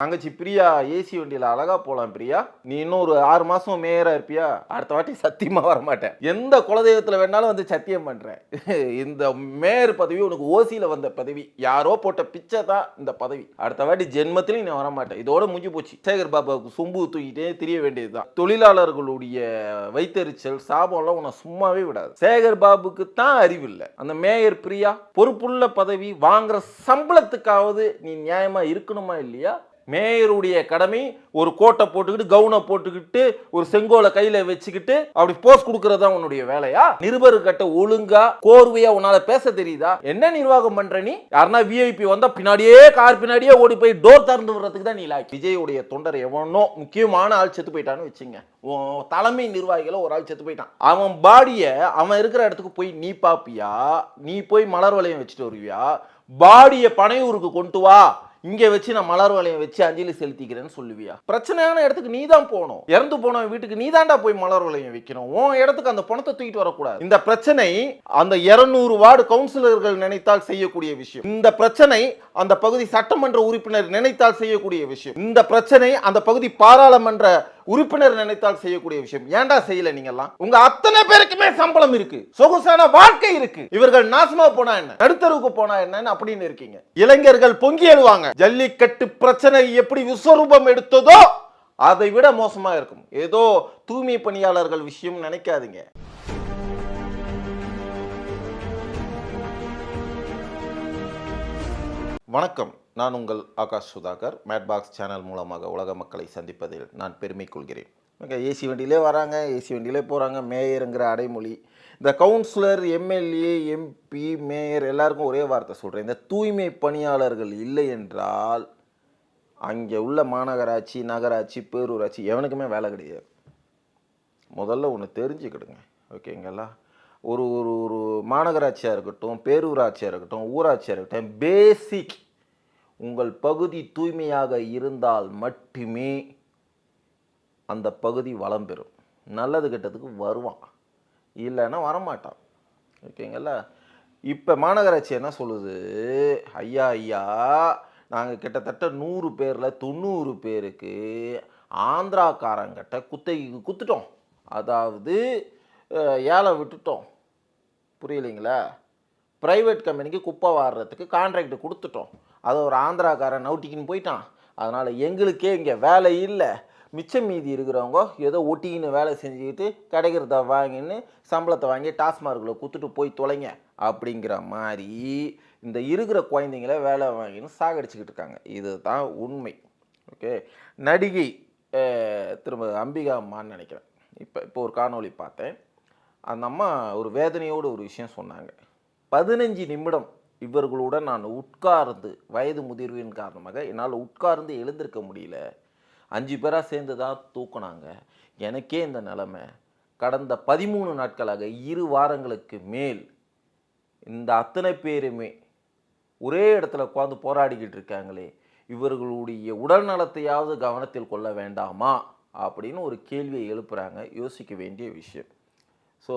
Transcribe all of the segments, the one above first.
தங்கச்சி பிரியா ஏசி வண்டியில் அழகா போகலாம் பிரியா. நீ இன்னும் ஒரு ஆறு மாதம் மேயராக இருப்பியா? அடுத்த வாட்டி சத்தியமாக வர மாட்டேன் எந்த குலதெய்வத்தில் வேணாலும் வந்து சத்தியம் பண்ணுறேன் இந்த மேயர் பதவி உனக்கு ஓசியில் வந்த பதவி. யாரோ போட்ட பிச்சை தான் இந்த பதவி. அடுத்த வாட்டி ஜென்மத்திலையும் நான் வரமாட்டேன். இதோட முடிஞ்சு போச்சு. சேகர் பாபாவுக்கு சொம்பு தூக்கிட்டே தெரிய வேண்டியதுதான். தொழிலாளர்களுடைய வைத்தறிச்சல் சாபம்லாம் உன்னை சும்மாவே விடாது. சேகர் பாபுக்கு தான் அறிவு இல்லை. அந்த மேயர் பிரியா பொறுப்புள்ள பதவி வாங்குற சம்பளத்துக்காவது நீ நியாயமாக இருக்கணுமா இல்லையா? மேயருடைய கடமை ஒரு கோட்டை போட்டுக்கிட்டு கவுனை போட்டுக்கிட்டு ஒரு செங்கோலை கையில வச்சுக்கிட்டு அப்படி போஸ் கொடுக்கறது தான் உன்னுடைய வேலையா? நிருபர்கிட்ட ஒழுங்கா கோர்வையா உன்னால பேச தெரியுதா? என்ன நிர்வாகம் பண்ற நீ? யாருன்னா விஐபி வந்தா பின்னாடியே கார் பின்னாடியே ஓடி போய் டோர் திறந்து விடுறதுக்கு தான் நீ லாக்கி விஜயுடைய தொண்டர் எவனோ முக்கியமான ஆள் செத்து போயிட்டான்னு வச்சுங்க. தலைமை நிர்வாகிகளை ஒரு ஆள் செத்து போயிட்டான். அவன் பாடியை அவன் இருக்கிற இடத்துக்கு போய் நீ பாப்பியா? நீ போய் மலர் வளையம் வச்சுட்டு வருவியா? பாடியை பனையூருக்கு கொண்டு வா. இங்கே வச்சு நான் மலர் வளையம் வச்சு அஞ்சலி செலுத்திக்கிறேன்னு சொல்லுவியா? பிரச்சனையான இடத்துக்கு நீ தான் போகணும். இறந்து போனவன் வீட்டுக்கு நீ தாண்டா போய் மலர் வளையம் வைக்கணும். உன் இடத்துக்கு அந்த பணத்தை தூக்கிட்டு வரக்கூடாது. இந்த பிரச்சனை அந்த 200 வார்டு கவுன்சிலர்கள் நினைத்தால் செய்யக்கூடிய விஷயம். இந்த பிரச்சனை அந்த பகுதி சட்டமன்ற உறுப்பினர் நினைத்தால் செய்யக்கூடிய விஷயம். இந்த பிரச்சனை அந்த பகுதி பாராளுமன்ற உறுப்பினர் நினைத்தால் செய்யக்கூடிய விஷயம். ஏன்டா செய்யல நீங்கெல்லாம்? உங்க அத்தனை பேருக்குமே சம்பளம் இருக்கு. சொகுசான வாழ்க்கை இருக்கு. இவர்கள் நாசமா போனா என்ன? நடுத்தருவுக்கு போனா என்னன்னு அப்படின்னு இருக்கீங்க. இளைஞர்கள் பொங்கி எழுவாங்க ஜல்லிக்கட்டு பிரச்சனை எப்படி விஸ்வரூபம் எடுத்ததோ அதை விட மோசமா இருக்கும். ஏதோ தூய்மை பணியாளர்கள் விஷயம் நினைக்காதீங்க. வணக்கம். நான் உங்கள் ஆகாஷ் சுதாகர் மேட்பாக்ஸ் சேனல் மூலமாக உலக மக்களை சந்திப்பதில் நான் பெருமை கொள்கிறேன். ஏசி வண்டியிலே வராங்க ஏசி வண்டியிலே போகிறாங்க மேயருங்கிற அடைமொழி. இந்த கவுன்சிலர் எம்எல்ஏ எம்பி மேயர் எல்லாருக்கும் ஒரே வார்த்தை சொல்கிறேன் இந்த தூய்மை பணியாளர்கள் இல்லை என்றால் அங்கே உள்ள மாநகராட்சி நகராட்சி பேரூராட்சி எவனுக்குமே வேலை கிடையாது. முதல்ல ஒன்று தெரிஞ்சுக்கிடுங்க ஓகேங்களா? ஒரு ஒரு ஒரு மாநகராட்சியாக இருக்கட்டும் பேரூராட்சியாக இருக்கட்டும் ஊராட்சியாக இருக்கட்டும் பேசிக் உங்கள் பகுதி தூய்மையாக இருந்தால் மட்டுமே அந்த பகுதி வளம் பெறும். நல்லது கெட்டதுக்கு வருவான். இல்லைன்னா வரமாட்டான். ஓகேங்களா? இப்போ மாநகராட்சி என்ன சொல்லுது? ஐயா ஐயா நாங்கள் கிட்டத்தட்ட நூறு பேரில் தொண்ணூறு பேருக்கு ஆந்திராக்காரங்கிட்ட குத்தகைக்கு குத்துட்டோம். அதாவது ஏழை விட்டுட்டோம். புரியலைங்களா? ப்ரைவேட் கம்பெனிக்கு குப்பை வாடுறதுக்கு கான்ட்ராக்ட் கொடுத்துட்டோம். அதை ஒரு ஆந்திராக்காரன் நவுட்டிக்கின்னு போயிட்டான். அதனால் எங்களுக்கே இங்கே வேலை இல்லை. மிச்சம் மீதி இருக்கிறவங்க ஏதோ ஒட்டிக்கின்னு வேலை செஞ்சுக்கிட்டு கிடைக்கிறத வாங்கின்னு சம்பளத்தை வாங்கி டாஸ்மார்க்கில் கொடுத்துட்டு போய் தொலைங்க அப்படிங்கிற மாதிரி இந்த இருக்கிற குழந்தைங்கள வேலை வாங்கின்னு சாகடிச்சுக்கிட்டு இருக்காங்க. இதுதான் உண்மை. ஓகே. நடிகை திரும்ப அம்பிகா அம்மான்னு நினைக்கிறேன். இப்போ இப்போ ஒரு காணொளி பார்த்தேன். அந்த அம்மா ஒரு வேதனையோடு ஒரு விஷயம் சொன்னாங்க. பதினஞ்சு நிமிடம் இவர்களுடன் நான் உட்கார்ந்து வயது முதிர்வின் காரணமாக என்னால் உட்கார்ந்து எழுந்திருக்க முடியல. அஞ்சு பேராக சேர்ந்து தான் தூக்குனாங்க. எனக்கே இந்த நிலமை. கடந்த பதிமூணு நாட்களாக இரு வாரங்களுக்கு மேல் இந்த அத்தனை பேருமே ஒரே இடத்துல உட்காந்து போராடிக்கிட்டு இருக்காங்களே இவர்களுடைய உடல் நலத்தையாவது கவனத்தில் கொள்ள வேண்டாமா? அப்படின்னு ஒரு கேள்வியை எழுப்புகிறாங்க யோசிக்க வேண்டிய விஷயம். ஸோ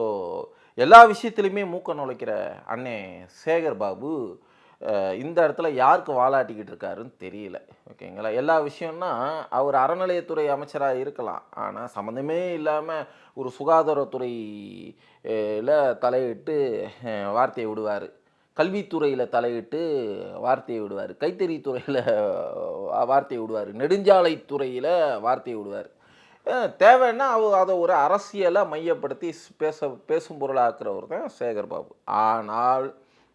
எல்லா விஷயத்துலையுமே மூக்க நுழைக்கிற அண்ணே சேகர் பாபு இந்த இடத்துல யாருக்கு வாலாட்டிக்கிட்டு இருக்காருன்னு தெரியல ஓகேங்களா? எல்லா விஷயம்னா அவர் அறநிலையத்துறை அமைச்சராக இருக்கலாம். ஆனால் சம்மந்தமே இல்லாமல் ஒரு சுகாதாரத்துறை தலையிட்டு வார்த்தையை விடுவார். கல்வித்துறையில் தலையிட்டு வார்த்தையை விடுவார். கைத்தறித்துறையில் வார்த்தையை விடுவார். நெடுஞ்சாலைத்துறையில் வார்த்தையை விடுவார். தேவைன்னா அவ அதை ஒரு அரசியலை மையப்படுத்தி பேச பேசும் பொருளாக்குறவர் தான் சேகர் பாபு. ஆனால்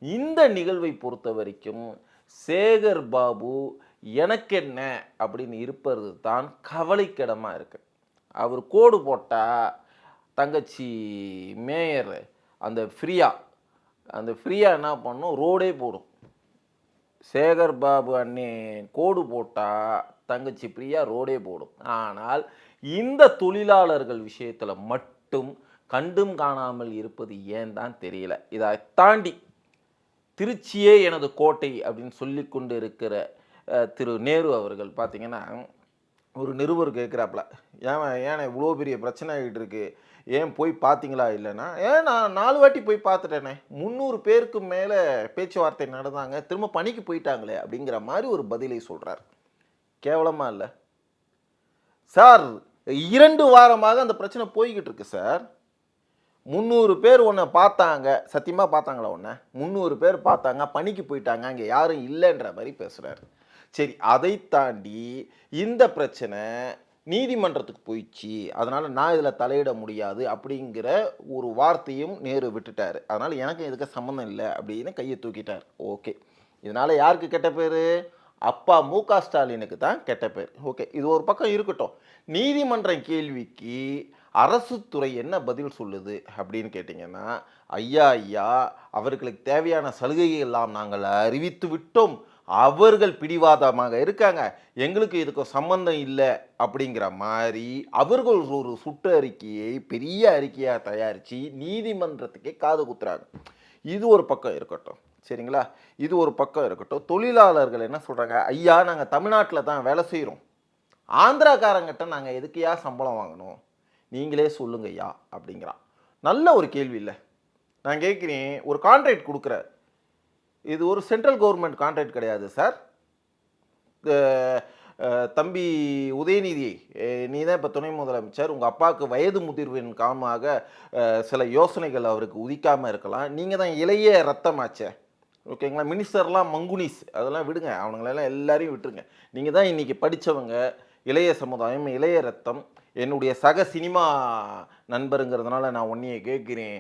இந்த நிகழ்வை பொறுத்த வரைக்கும் சேகர் பாபு எனக்கு என்ன அப்படின்னு இருப்பது தான் கவலைக்கிடமாக இருக்கு. அவர் கோடு போட்டால் தங்கச்சி மேயர் அந்த ஃப்ரீயா அந்த ஃப்ரீயா என்ன பண்ணும்? ரோடே போடும். சேகர் பாபு அண்ணே கோடு போட்டால் தங்கச்சி பிரியா ரோடே போடும். ஆனால் இந்த தொழிலாளர்கள் விஷயத்தில் மட்டும் கண்டும் காணாமல் இருப்பது ஏன் தான் தெரியல. இதை தாண்டி திருச்சியே எனது கோட்டை அப்படின்னு சொல்லி கொண்டு இருக்கிற திரு நேரு அவர்கள் பார்த்தீங்கன்னா ஒரு நிருபர் கேட்குறாப்புல ஏன் ஏன் இவ்வளோ பெரிய பிரச்சனை ஆகிட்டு இருக்கு. ஏன் போய் பார்த்தீங்களா இல்லைன்னா ஏன் நான் நாலு வாட்டி போய் பார்த்துட்டேனே முந்நூறு பேருக்கு மேலே பேச்சுவார்த்தை நடந்தாங்க. திரும்ப பணிக்கு போயிட்டாங்களே அப்படிங்கிற மாதிரி ஒரு பதிலை சொல்கிறார் கேவலமாக இல்லை. சார் இரண்டு வாரமாக அந்த பிரச்சனை போய்கிட்டு இருக்கு சார். முந்நூறு பேர் உன்னை பார்த்தாங்க. சத்தியமாக பார்த்தாங்களா உன்னை? முந்நூறு பேர் பார்த்தாங்க. பணிக்கு போயிட்டாங்க. அங்கே யாரும் இல்லைன்ற மாதிரி பேசுகிறாரு சரி அதை தாண்டி இந்த பிரச்சனை நீதிமன்றத்துக்கு போயிடுச்சு. அதனால் நான் இதில் தலையிட முடியாது அப்படிங்கிற ஒரு வார்த்தையும் நேரு விட்டுட்டார். அதனால் எனக்கு இதுக்கு சம்மந்தம் இல்லை அப்படின்னு கையை தூக்கிட்டார். ஓகே. இதனால் யாருக்கு கெட்ட பேர்? அப்பா மு க ஸ்டாலினுக்கு தான் கெட்ட பேர். ஓகே இது ஒரு பக்கம் இருக்கட்டும். நீதிமன்றம் கேள்விக்கு அரசு துறை என்ன பதில் சொல்லுது அப்படின்னு கேட்டிங்கன்னா ஐயா ஐயா அவர்களுக்கு தேவையான சலுகைகள் எல்லாம் நாங்கள் அறிவித்து விட்டோம். அவர்கள் பிடிவாதமாக இருக்காங்க. எங்களுக்கு இதுக்கு சம்பந்தம் இல்லை அப்படிங்கிற மாதிரி அவர்கள் ஒரு சுட்டு அறிக்கையை பெரிய அறிக்கையாக தயாரித்து நீதிமன்றத்துக்கே காது குத்துறாங்க. இது ஒரு பக்கம் இருக்கட்டும். சரிங்களா? இது ஒரு பக்கம் இருக்கட்டும். தொழிலாளர்கள் என்ன சொல்கிறாங்க ஐயா நாங்கள் தமிழ்நாட்டில் தான் வேலை செய்கிறோம் ஆந்திராக்காரங்கிட்ட நாங்கள் எதுக்கையா சம்பளம் வாங்கணும்? நீங்களே சொல்லுங்க ஐயா அப்படிங்கிறான் நல்ல ஒரு கேள்வி இல்லை. நான் கேட்குறேன் ஒரு கான்ட்ராக்ட் கொடுக்குற இது ஒரு சென்ட்ரல் கவர்மெண்ட் கான்ட்ராக்ட் கிடையாது சார் தம்பி உதயநிதி நீ தான் இப்போ துணை முதலமைச்சர். உங்கள் அப்பாவுக்கு வயது முதிர்வின் காரணமாக சில யோசனைகள் அவருக்கு உதிக்காமல் இருக்கலாம். நீங்கள் தான் இளைய ரத்தமாச்சே. ஓகேங்களா? மினிஸ்டர்லாம் மங்குனிஸ். அதெல்லாம் விடுங்க. அவனுங்களெல்லாம் எல்லாரையும் விட்டுருங்க. நீங்கள் தான் இன்றைக்கி படித்தவங்க இளைய சமுதாயம் இளைய ரத்தம். என்னுடைய சக சினிமா நண்பருங்கிறதுனால நான் உன்னையே கேட்குறேன்.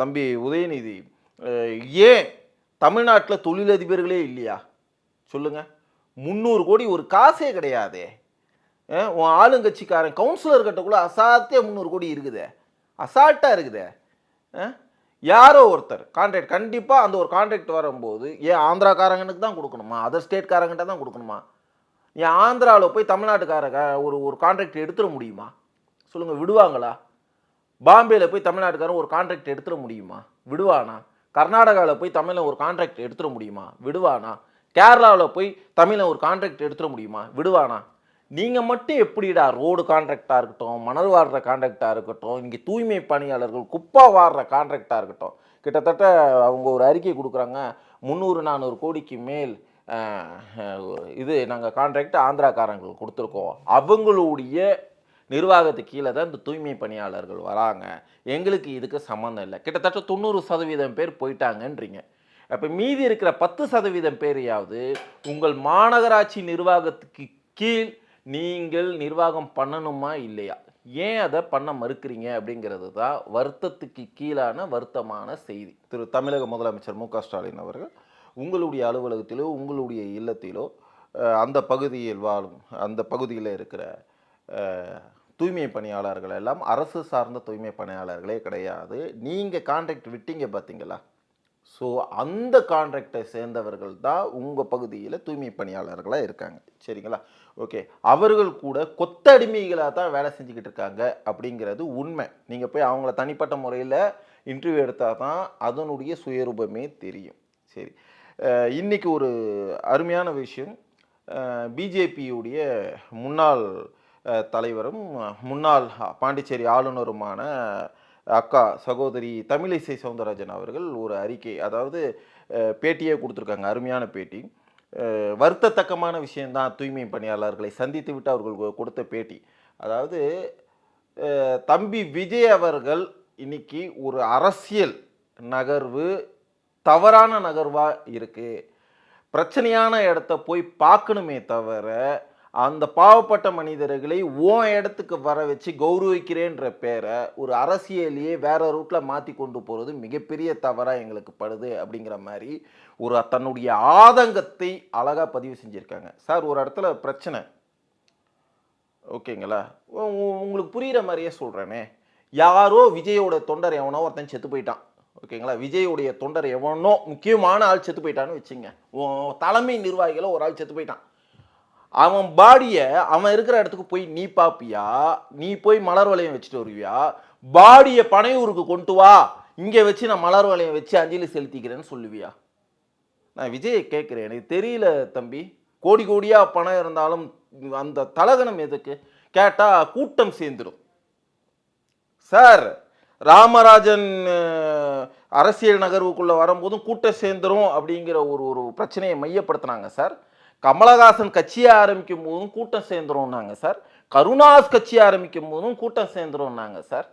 தம்பி உதயநிதி ஏன் தமிழ்நாட்டில் தொழிலதிபர்களே இல்லையா? சொல்லுங்க. முந்நூறு கோடி ஒரு காசே கிடையாதே. உன் ஆளுங்கட்சிக்காரன் கவுன்சிலர்கிட்ட கூட அசாத்திய முந்நூறு கோடி இருக்குதே. அசால்ட்டாக இருக்குதே. ஆ யாரோ ஒருத்தர் கான்ட்ராக்ட் கண்டிப்பாக அந்த ஒரு கான்ட்ராக்ட் வரும்போது ஏன் ஆந்திராக்காரங்களுக்கு தான் கொடுக்கணுமா? அதர் ஸ்டேட்காரங்கிட்ட தான் கொடுக்கணுமா? ஏன் ஆந்திராவில் போய் தமிழ்நாட்டுக்காரங்க ஒரு ஒரு கான்ட்ராக்ட் எடுத்துட முடியுமா? சொல்லுங்கள் விடுவாங்களா? பாம்பேயில் போய் தமிழ்நாட்டுக்காரன் ஒரு கான்ட்ராக்ட் எடுத்துட முடியுமா? விடுவானா? கர்நாடகாவில் போய் தமிழில் ஒரு கான்ட்ராக்ட் எடுத்துட முடியுமா? விடுவானா? கேரளாவில் போய் தமிழில் ஒரு கான்ட்ராக்ட் எடுத்துட முடியுமா? விடுவானா? நீங்கள் மட்டும் எப்படிடா ரோடு கான்ட்ராக்டாக இருக்கட்டும் மணல் வாடுற கான்ட்ராக்டாக இருக்கட்டும் இங்கே தூய்மை பணியாளர்கள் குப்பா வாடுற கான்ட்ராக்டாக இருக்கட்டும் கிட்டத்தட்ட அவங்க ஒரு அறிக்கை கொடுக்குறாங்க முந்நூறு நானூறு கோடிக்கு மேல் இது நாங்கள் கான்ட்ராக்ட் ஆந்திராக்காரங்களுக்கு கொடுத்துருக்கோம். அவங்களுடைய நிர்வாகத்து கீழே தான் இந்த தூய்மை பணியாளர்கள் வராங்க. எங்களுக்கு இதுக்கு சம்மந்தம் இல்லை. கிட்டத்தட்ட தொண்ணூறு சதவீதம் பேர் போயிட்டாங்கன்றீங்க. அப்போ மீதி இருக்கிற பத்து சதவீதம் பேரையாவது உங்கள் மாநகராட்சி நிர்வாகத்துக்கு கீழ் நீங்கள் நிர்வாகம் பண்ணணுமா இல்லையா? ஏன் அதை பண்ண மறுக்கிறீங்க அப்படிங்கிறது தான் வருத்தத்துக்கு கீழான வருத்தமான செய்தி. திரு தமிழக முதலமைச்சர் மு ஸ்டாலின் அவர்கள் உங்களுடைய அலுவலகத்திலோ உங்களுடைய இல்லத்திலோ அந்த பகுதியில் வாழும் அந்த பகுதியில் இருக்கிற தூய்மை பணியாளர்கள் எல்லாம் அரசு சார்ந்த தூய்மை பணியாளர்களே கிடையாது. நீங்கள் கான்ட்ராக்ட் விட்டீங்க பார்த்தீங்களா ஸோ அந்த கான்ட்ராக்டை சேர்ந்தவர்கள் தான் உங்கள் பகுதியில் தூய்மை பணியாளர்களாக இருக்காங்க. சரிங்களா? ஓகே அவர்கள் கூட கொத்தடிமைகளாக தான் வேலை செஞ்சுக்கிட்டு இருக்காங்க அப்படிங்கிறது உண்மை. நீங்கள் போய் அவங்கள தனிப்பட்ட முறையில் இன்டர்வியூ எடுத்தால் தான் அதனுடைய சுயரூபமே தெரியும். சரி. இன்றைக்கி ஒரு அருமையான விஷயம். பிஜேபியுடைய முன்னாள் தலைவரும் முன்னாள் பாண்டிச்சேரி ஆளுநருமான அக்கா சகோதரி தமிழிசை சவுந்தரராஜன் அவர்கள் ஒரு அறிக்கை அதாவது பேட்டியே கொடுத்துருக்காங்க அருமையான பேட்டி. வருத்தத்தக்கமான விஷயம்தான் தூய்மை பணியாளர்களை சந்தித்து விட்டு அவர்கள் கொடுத்த பேட்டி. அதாவது தம்பி விஜய் அவர்கள் இன்னைக்கு ஒரு அரசியல் நகர்வு தவறான நகர்வாக இருக்குது பிரச்சனையான இடத்த போய் பார்க்கணுமே தவிர அந்த பாவப்பட்ட மனிதர்களை உன் இடத்துக்கு வர வச்சு கௌரவிக்கிறேன்ற பேரை ஒரு அரசியலையே வேற ரூட்ல மாற்றி கொண்டு போகிறது மிகப்பெரிய தவறாக எங்களுக்கு படுது அப்படிங்கிற மாதிரி ஒரு தன்னுடைய ஆதங்கத்தை அழகாக பதிவு செஞ்சுருக்காங்க. சார் ஒரு இடத்துல பிரச்சனை. ஓகேங்களா? உ- உங்களுக்கு புரிகிற மாதிரியே சொல்கிறேனே யாரோ விஜயோட தொண்டர் எவனோ ஒருத்தன் செத்து போயிட்டான். ஓகேங்களா? விஜயோடைய தொண்டர் எவனோ முக்கியமான ஆள் செத்து போயிட்டான்னு வச்சுங்க. தலைமை நிர்வாகிகளை ஒரு ஆள் செத்து போயிட்டான். அவன் பாடியை அவன் இருக்கிற இடத்துக்கு போய் நீ பாப்பியா? நீ போய் மலர் வளையம் வச்சுட்டு வருவியா? பாடியை பனையூருக்கு கொண்டு வா. இங்கே வச்சு நான் மலர் வளையம் வச்சு அஞ்சலி செலுத்திக்கிறேன்னு சொல்லுவியா? நான் விஜயை கேட்குறேன். எனக்கு தெரியல தம்பி. கோடி கோடியாக பணம் இருந்தாலும் அந்த தலகணம் எதுக்கு? கேட்டால் கூட்டம் சேர்ந்துடும் சார் ராமராஜன் அரசியல் நகர்வுக்குள்ளே வரும்போதும் கூட்டம் சேர்ந்துரும் அப்படிங்கிற ஒரு ஒரு பிரச்சனையை மையப்படுத்தினாங்க சார். கமலஹாசன் கட்சியை ஆரம்பிக்கும் போதும் கூட்டம் சேர்ந்துருவோம்னாங்க சார். கருணாஸ் கட்சி ஆரம்பிக்கும் போதும் கூட்டம் சேர்ந்துருவோம்னாங்க சார்.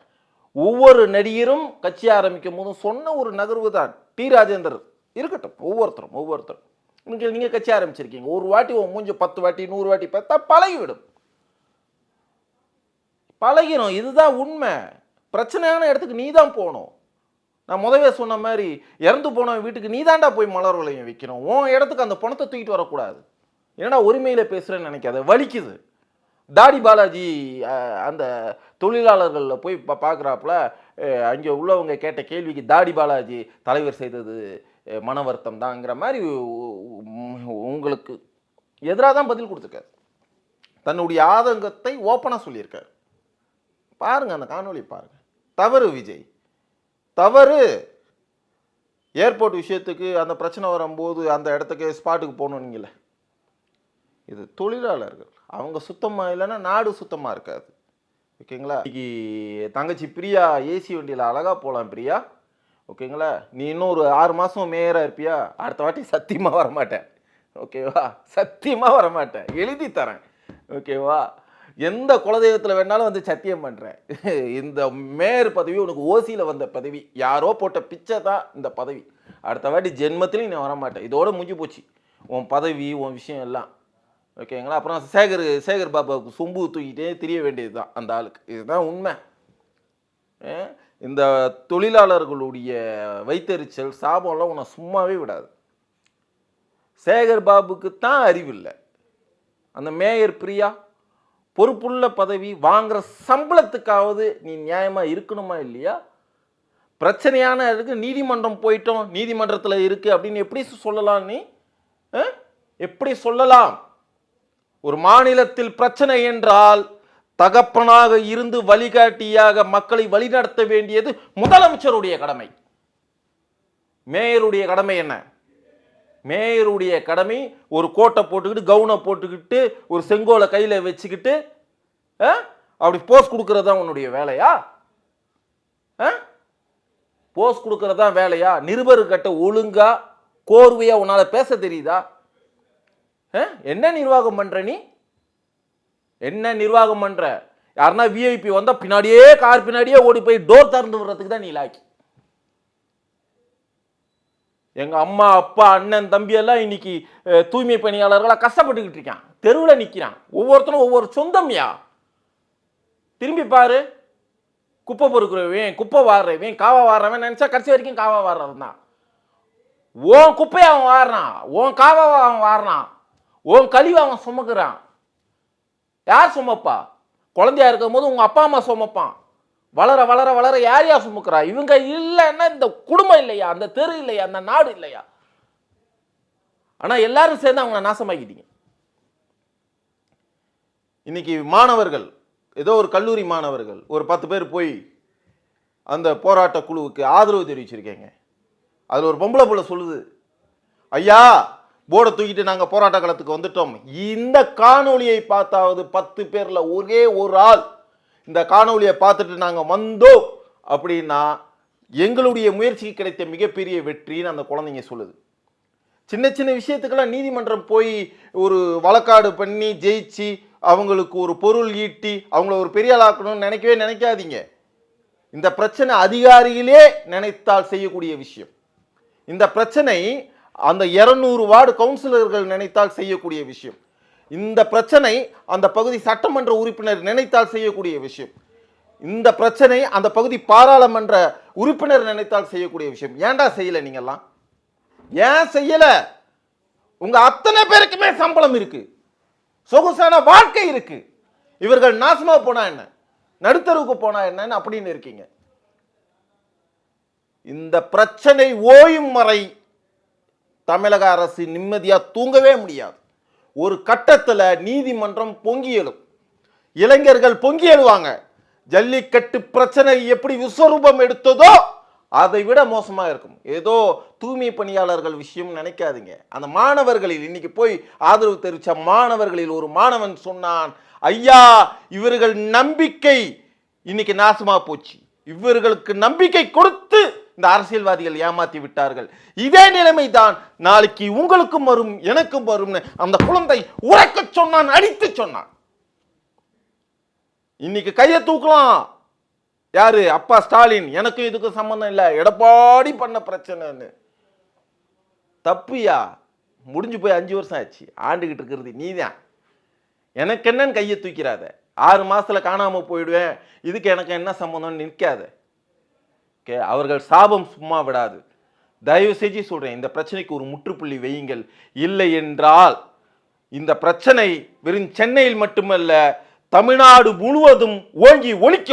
ஒவ்வொரு நடிகரும் கட்சி ஆரம்பிக்கும் போதும் சொன்ன ஒரு நகர்வு தான் டி ராஜேந்தர். இருக்கட்டும் ஒவ்வொருத்தரும் ஒவ்வொருத்தரும். நீங்கள் நீங்கள் கட்சி ஆரம்பிச்சிருக்கீங்க. ஒரு வாட்டி உன் மூஞ்சி பத்து வாட்டி நூறு வாட்டி பார்த்தா பழகிவிடும். பழகிடும் இதுதான் உண்மை. பிரச்சனையான இடத்துக்கு நீ தான் போகணும். நான் முதவே சொன்ன மாதிரி இறந்து போனவன் வீட்டுக்கு நீ தாண்டா போய் மலர் விளையும் வைக்கணும். உன் இடத்துக்கு அந்த பணத்தை தூக்கிட்டு வரக்கூடாது. என்னடா உரிமையில் பேசுகிறேன்னு நினைக்காத வலிக்குது. தாடி பாலாஜி அந்த தொழிலாளர்களில் போய் பா பார்க்குறாப்புல அங்கே உள்ளவங்க கேட்ட கேள்விக்கு தாடி பாலாஜி தலைவர் செய்தது மன வருத்தம் தாங்கிற மாதிரி உங்களுக்கு எதிராக தான் பதில் கொடுத்துருக்காரு. தன்னுடைய ஆதங்கத்தை ஓப்பனாக சொல்லியிருக்காரு. பாருங்க அந்த காணொலி பாருங்கள் தவறு விஜய். தவறு. ஏர்போர்ட் விஷயத்துக்கு அந்த பிரச்சனை வரும்போது அந்த இடத்துக்கு ஸ்பாட்டுக்கு போகணுன்னீங்களே இது தொழிலாளர்கள். அவங்க சுத்தமாக இல்லைன்னா நாடு சுத்தமாக இருக்காது. ஓகேங்களா? இன்னைக்கு தங்கச்சி பிரியா ஏசி வண்டியில் அழகாக போகலாம் பிரியா. ஓகேங்களா? நீ இன்னும் ஒரு ஆறு மாதம் மேயராக இருப்பியா? அடுத்த வாட்டி சத்தியமாக வரமாட்டேன். ஓகேவா? சத்தியமாக வரமாட்டேன். எழுதி தரேன். ஓகேவா? எந்த குலதெய்வத்தில் வேணாலும் வந்து சத்தியம் பண்ணுறேன் இந்த மேயர் பதவி உனக்கு ஓசியில் வந்த பதவி. யாரோ போட்ட பிச்சை தான் இந்த பதவி. அடுத்த வாட்டி ஜென்மத்திலையும் நான் வரமாட்டேன் இதோட முடிஞ்சு போச்சு. உன் பதவி உன் விஷயம் எல்லாம். ஓகேங்களா? அப்புறம் சேகர் சேகர் பாபாவுக்கு சொம்பு தூக்கிட்டே தெரிய வேண்டியது தான் அந்த ஆளுக்கு. இதுதான் உண்மை. இந்த தொழிலாளர்களுடைய வைத்தறிச்சல் சாபம்லாம் உன்னை சும்மாவே விடாது. சேகர் பாபுக்கு தான் அறிவில்லை. அந்த மேயர் பிரியா பொறுப்புள்ள பதவி வாங்குற சம்பளத்துக்காவது நீ நியாயமாக இருக்கணுமா இல்லையா? பிரச்சனையான இருக்கு நீதிமன்றம் போயிட்டோம் நீதிமன்றத்தில் இருக்குது அப்படின்னு எப்படி சொல்லலாம் நீ? எப்படி சொல்லலாம்? ஒரு மாநிலத்தில் பிரச்சனை என்றால் தகப்பனாக இருந்து வழிகாட்டியாக மக்களை வழிநடத்த வேண்டியது முதலமைச்சருடைய கடமை. மேயருடைய கடமை என்ன? மேயருடைய கடமை ஒரு கோட்டை போட்டுக்கிட்டு கவுனை போட்டுக்கிட்டு ஒரு செங்கோலை கையில் வச்சுக்கிட்டு ஆ? அப்படி போஸ் கொடுக்கறது தான் உன்னுடைய வேலையா? ஆ? போஸ் கொடுக்கறது தான் வேலையா? நிருபர்கிட்ட ஒழுங்கா கோர்வையா உன்னால பேச தெரியுதா? என்ன நிர்வாகம் பண்ற நீ? என்ன நிர்வாகம் பண்ற? யாருன்னா விஐபி வந்தா பின்னாடியே கார் பின்னாடியே ஓடி போய் டோர் திறந்து விடுறதுக்கு தான் நீ லாக்கி. எங்க அம்மா அப்பா அண்ணன் தம்பி எல்லாம் இன்னைக்கு தூய்மை பணியாளர்களா கஷ்டப்பட்டுக்கிட்டு இருக்கான். தெருவில் நிற்கிறான் ஒவ்வொருத்தரும் ஒவ்வொரு சொந்தம்யா. திரும்பி பாரு. குப்பை பொறுக்கிறவன் குப்பை வாடுறவன் காவா வாடுறவன் நினைச்சா கடைசி வரைக்கும் காவா வாடுறவன் தான். குப்பையை அவன் வாடுறான் உன் காவாவை அவன் வாடுறான் உன் கழிவு அவன் சுமக்கிறான். யார் சுமப்பா? குழந்தையா இருக்கும் போது உங்கள் அப்பா அம்மா சுமப்பான். வளர வளர வளர யார் யார் சுமக்கிறா? இவங்க இல்லைன்னா இந்த குடும்பம் இல்லையா? அந்த தெரு இல்லையா? அந்த நாடு இல்லையா? ஆனால் எல்லாரும் சேர்ந்து அவங்கள நாசமாக்கிட்டீங்க. இன்னைக்கு மாணவர்கள் ஏதோ ஒரு கல்லூரி மாணவர்கள் ஒரு பத்து பேர் போய் அந்த போராட்ட குழுவுக்கு ஆதரவு தெரிவிச்சிருக்கேங்க. அதில் ஒரு பொம்பளை போல சொல்லுது ஐயா போர்டை தூக்கிட்டு நாங்கள் போராட்ட களத்துக்கு வந்துட்டோம். இந்த காணொலியை பார்த்தாவது பத்து பேரில் ஒரே ஒரு ஆள். இந்த காணொளியை பார்த்துட்டு நாங்கள் வந்தோம். அப்படின்னா எங்களுடைய முயற்சிக்கு கிடைத்த மிகப்பெரிய வெற்றின்னு அந்த குழந்தைங்க சொல்லுது. சின்ன சின்ன விஷயத்துக்கெல்லாம் நீதிமன்றம் போய் ஒரு வழக்காடு பண்ணி ஜெயிச்சு அவங்களுக்கு ஒரு பொருள் ஈட்டி அவங்கள ஒரு பெரிய ஆளாக்கணும்னு நினைக்கவே நினைக்காதீங்க. இந்த பிரச்சனை அதிகாரிகளே நினைத்தால் செய்யக்கூடிய விஷயம். இந்த பிரச்சனை அந்த இருநூறு வார்டு கவுன்சிலர்கள் நினைத்தால் செய்யக்கூடிய விஷயம். இந்த பிரச்சனை அந்த பகுதி சட்டமன்ற உறுப்பினர் நினைத்தால் செய்யக்கூடிய விஷயம். இந்த பிரச்சனை அந்த பகுதி பாராளுமன்ற உறுப்பினர் நினைத்தால் செய்யக்கூடிய விஷயம். ஏன்டா செய்யல நீங்கெல்லாம்? ஏன் செய்யல? உங்க அத்தனை பேருக்குமே சம்பளம் இருக்கு. சொகுசான வாழ்க்கை இருக்கு. இவர்கள் நாசமா போனா என்ன? நடுத்தருவுக்கு போனா என்னன்னு அப்படின்னு இருக்கீங்க. இந்த பிரச்சனை ஓயும் மறை தமிழக அரசு நிம்மதியாக தூங்கவே முடியாது. ஒரு கட்டத்தில் நீதிமன்றம் பொங்கி எழும். இளைஞர்கள் பொங்கி எழுவாங்க. ஜல்லிக்கட்டு பிரச்சனை எப்படி விஸ்வரூபம் எடுத்ததோ அதை விட மோசமாக இருக்கும். ஏதோ தூய்மை பணியாளர்கள் விஷயம் நினைக்காதீங்க. அந்த மாணவர்களில் இன்னைக்கு போய் ஆதரவு தெரிவித்த மாணவர்களில் ஒரு மாணவன் சொன்னான் ஐயா இவர்கள் நம்பிக்கை இன்னைக்கு நாசமாக போச்சு. இவர்களுக்கு நம்பிக்கை கொடுத்து இந்த அரசியல்வாதிகள் ஏமாத்தி விட்டார்கள். இதே நிலைமை தான் நாளைக்கு உங்களுக்கும் வரும் எனக்கும் வரும்னு அந்த குழந்தை உரைக்க சொன்னான் அடித்து சொன்னான். இன்னைக்கு கையை தூக்கலாம். யாரு? அப்பா ஸ்டாலின். எனக்கும் இதுக்கும் சம்பந்தம் இல்லை. எடப்பாடி பண்ண பிரச்சனைன்னு. தப்புயா? முடிஞ்சு போய் அஞ்சு வருஷம் ஆச்சு. ஆண்டுகிட்டு இருக்கிறது நீதான். எனக்கு என்னன்னு கையை தூக்கிறாத? ஆறு மாசத்துல காணாம போயிடுவேன். இதுக்கு எனக்கு என்ன சம்மந்தம்னு நிற்காத. ஓகே? அவர்கள் சாபம் சும்மா விடாது. தயவு செஞ்சு சொல்றேன் இந்த பிரச்சனைக்கு ஒரு முற்றுப்புள்ளி வையுங்கள். இல்லை என்றால் இந்த பிரச்சனை வெறும் சென்னையில் மட்டுமல்ல தமிழ்நாடு முழுவதும் ஓங்கி ஒழிக்க